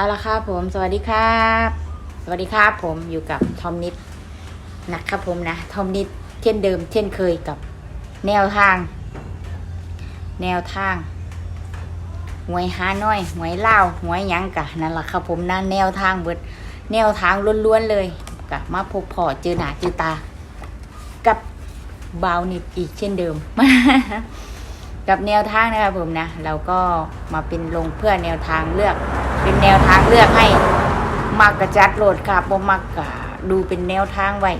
เอาละครับผม สวัสดีครับ สวัสดีครับผมอยู่กับทอมนิดนะครับผมนะทอมนิดเช่นเดิม เช่นเคยกับแนวทาง แนวทางหวยฮานอยหวยเล่าวหวยยังกะนั่นแหละครับผมนะแนวทางเบิดแนวทางล้วนๆเลยกะมาพบพอเจอหนาเจอตา กับบาวนิดอีกเช่นเดิม กับแนวทางนะครับผมนะเราก็มาเป็นลงเพื่อแนวทางเลือก เป็นแนวทางเลือกให้มักกระจัดโหลดครับบ่มักกะดูเป็นแนวทางไว้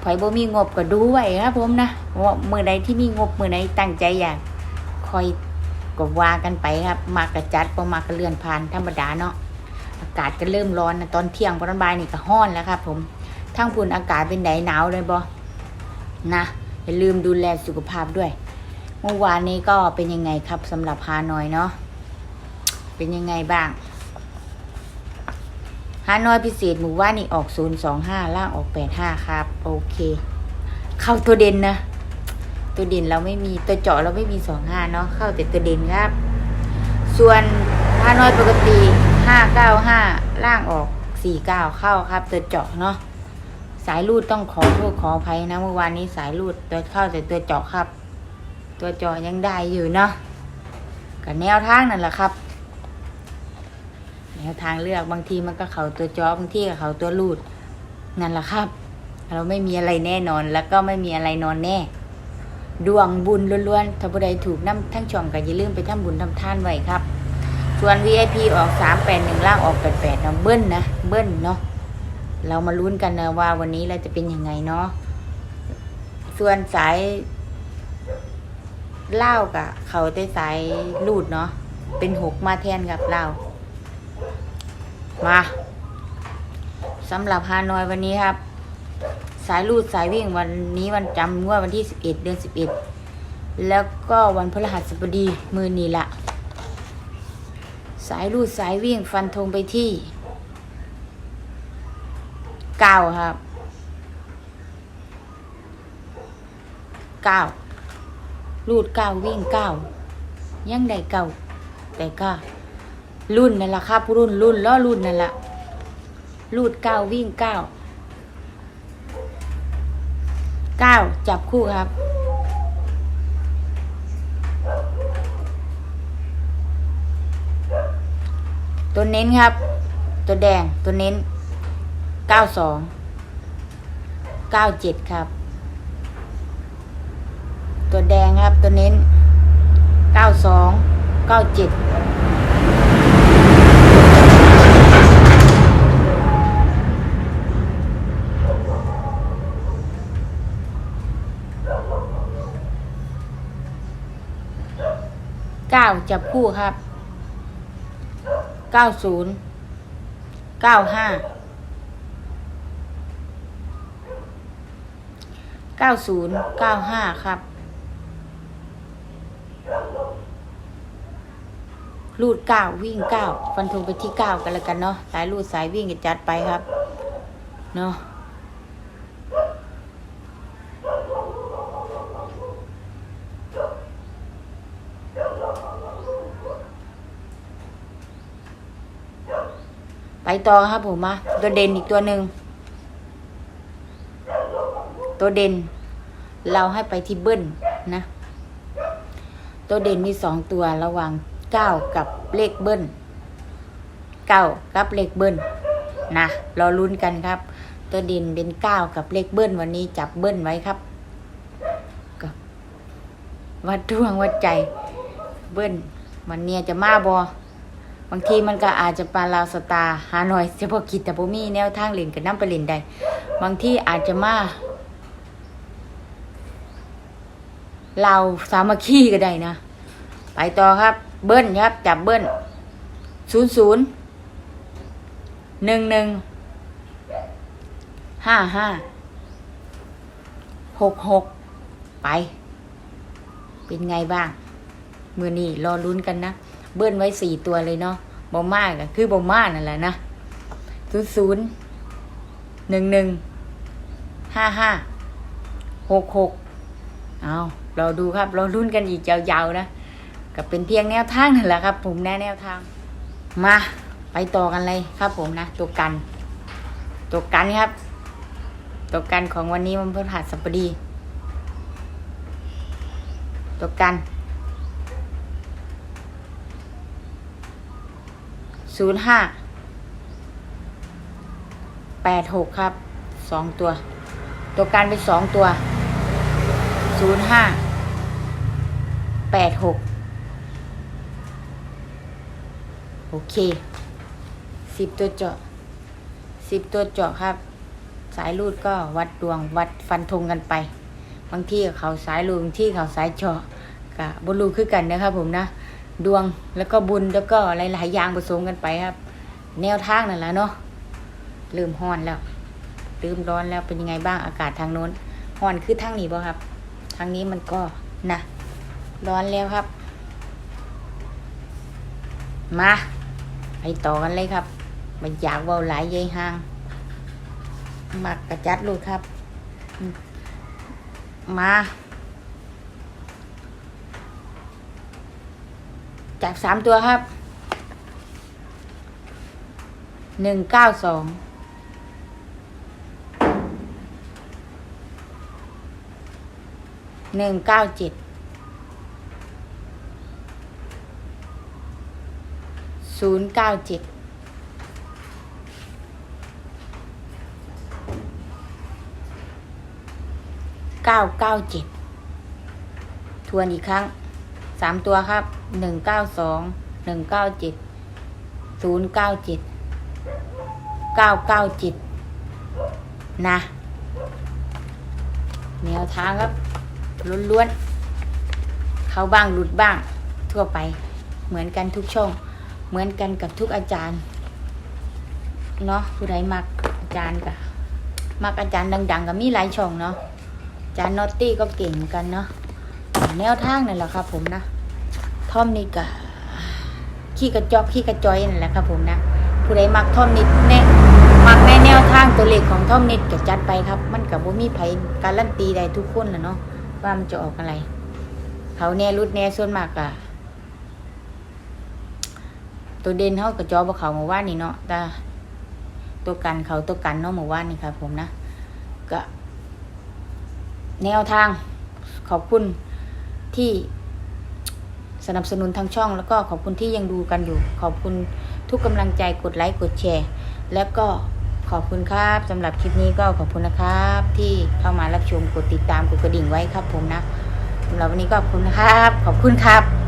ไผบ่มีงบก็ดูไว้ครับผมนะว่ามือใดที่มีงบมือใดตั้งใจอย่ากคอยก็ว่ากันไปครับมักกระจัดบ่มักกระเลื่อนผ่านธรรมดาเนาะอากาศก็เริ่มร้อนนะตอนเที่ยงตอนบ่ายนี่ก็ร้อนแล้วครับ ผมทั้งพุ่นอากาศเป็นไดหนาวเลยบ่นะอย่าลืมดูแลสุขภาพด้วย เมื่อวานนี้ก็เป็นยังไงครับสำหรับฮานอยเนาะ เป็นยังไงบ้างฮานอยพิเศษหมู่ว่านนี่ออก 025 ล่างออก 85 ครับ โอเค เข้าตัวเด่นนะ ตัวเด่นเราไม่มีตัวเจาะเราไม่มี 25 เนาะเข้าแต่ตัวเด่นครับ ส่วนฮานอยปกติ 595 ล่างออก 49 เข้าครับ ตัวเจาะเนาะสายรูดต้องขอโทษขออภัยนะเมื่อวานนี้สายรูดตัวเข้าแต่ตัวเจาะครับ ตัวเจอยังได้อยู่เนาะกับแนวทางนั่นแหละครับ ทางเลือกบางทีมันก็เขาตัวจอบางทีก็เขาตัวรูดนั่นแหละครับ เราไม่มีอะไรแน่นอนแล้วก็ไม่มีอะไรนอนแน่ ดวงบุญล้วนๆถ้าผู้ใดถูกน้ำทั้งช่องก็อย่าลืมไปทำบุญทำทานไว้ครับ ส่วน VIP ออก 381 ล่างออก88นะเบิ้ลนะเบิ้ลเนาะเรามาลุ้นกันนะว่าวันนี้เราจะเป็นยังไงเนาะส่วนสายเล่ากับเขาได้สายรูดเนาะเป็นหกมาแทนกับเล่า มาสำหรับฮานอยวันนี้ครับ สายรูดสายวิ่งวันนี้วันจำงวดวันที่สิบเอ็ดเดือนสิบเอ็ดแล้วก็วันพฤหัสบดีมือนี้ละสายรูดสายวิ่งฟันธงไปที่เก้าครับเก้ารูดเก้าวิ่งเก้ายังได้เก้าแต่ก็ รุ่นนั่นแหละครับรุ่นรุ่นล้อรุ่นนั่นแหละรูดเก้าวิ่งเก้าเก้าจับคู่ครับตัวเน้นครับ ตัวแดงตัวเน้นเก้าสองเก้าเจ็ดครับ ตัวแดงครับตัวเน้น 92 97 ก้าจับคู่ครับเก้าศูนย์เก้าห้าเก้าศูนย์เก้าห้าครับ รูดเก้าวิ่งเก้าฟันธงไปที่เก้ากันแล้วกันเนาะสายรูดสายวิ่งจัดไปครับ เนาะ ต่อครับผมมาตัวเด่นอีกตัวหนึ่งตัวเด่น เราให้ไปที่เบิ้ลนะ ตัวเด่นมีสองตัวระหว่างเก้ากับเลขเบิ้ลเก้ากับเลขเบิ้ลนะรอลุ้นกันครับ ตัวเด่นเป็นเก้ากับเลขเบิ้ลวันนี้จับเบิ้ลไว้ครับก็วัดดวงวัดใจ เบิ้ลวันเนี้ยจะมาบอางทีมันก็อาจจะปลาลาวสตาหาหน่อยเฉพาะกิจแต่บ่มีแนวทางเล่นกับน้ำไปเล่นได้บางทีอาจจะมาเราสามัคคีก็ได้นะ ไปต่อครับ เบิ้ลครับ จับเบิ้ลศูนย์ศูนย์หนึ่งหนึ่งห้าห้าหกหกไป เป็นไงบ้าง มือนี้รอลุ้นกันนะ เบิ้ลไว้สี่ตัวเลยเนาะบอมากอะคือบอมากนั่นแหละนะศูนย์ศูนย์หนึ่งหนึ่งห้าห้าหกหกเอาเราดูครับ เราลุ้นกันอีกยาวๆนะก็เป็นเพียงแนวทางนั่นแหละครับ ผมแนแนวทาง มาไปต่อกันเลยครับ ผมนะตัวกัน ตัวกันครับ ตัวกันของวันนี้มันเพิ่งผ่านสัปดี ตัวกัน ศูนย์ห้าแปดหกครับสองตัว ตัวกันเป็นสองตัวศูนย์ห้าแปดหกโอเคสิบตัวเจาะสิบตัวเจาะครับ สายรูดก็วัดดวงวัดฟันธงกันไป บางที่เขาสายรูดบางที่เขาสายเจาะกับบรูคือกันนะครับผมนะ ดวงแล้วก็บุญแล้วก็หลายๆอย่างผสมกันไปครับ แนวทางนั่นแหละเนาะเริ่มฮ้อนแล้วเริ่มร้อนแล้วเป็นยังไงบ้างอากาศทางโน้นฮ้อนคือทางนี้บ่ครับ ทางนี้มันก็นะร้อนแล้วครับ มาไปต่อกันเลยครับมันอยากเบาหลายยายห่างมักกระจัดลูกครับ มา จากสามตัวครับ หนึ่งเก้าสอง หนึ่งเก้าเจ็ด ศูนย์เก้าเจ็ด เก้าเก้าเจ็ด ทวนอีกครั้ง สามตัวครับหนึ่งเก้าสองหนึ่งเก้าเจ็ดศูนย์เก้าเจ็ดเก้าเก้าเจ็ดนะแนวทางครับล้วนๆเขาบ้างหลุดบ้าง ทั่วไป เหมือนกันทุกช่อง เหมือนกันกับทุกอาจารย์เนาะผู้ใดมักอาจารย์กะมักอาจารย์ดัง ๆก็มีหลายช่องเนาะอาจารย์นอตตี้ก็เก่งเหมือนกันเนาะ แนวทางนั่นแหละครับผมนะท่อมนี่กะขี้กระจอกขี้กระจอยนั่นแหละครับผมนะผู้ใดมักท่อมนิดแน่มักในแนวทางตัวเลขของท่อมนิดก็จัดไปครับ มันกับบ่มีไผการันตีได้ทุกคนแหละเนาะว่ามันจะออกอะไร เขาแน่รุดแน่ส่วนมากอะตัวเด่นเขากับจอบเขาเมื่อวานนี่เนาะต่ตัวกันเขาตัวกันเนาะเมื่อวานนี่ครับผมนะก็แนวทางขอบคุณ ที่สนับสนุนทางช่อง แล้วก็ขอบคุณที่ยังดูกันอยู่ ขอบคุณทุกกำลังใจกดไลค์กดแชร์ แล้วก็ขอบคุณครับสำหรับคลิปนี้ก็ขอบคุณนะครับ ที่เข้ามารับชมกดติดตามกดกระดิ่งไว้ครับผมนะสำหรับวันนี้ก็ขอบคุณครับ ขอบคุณครับ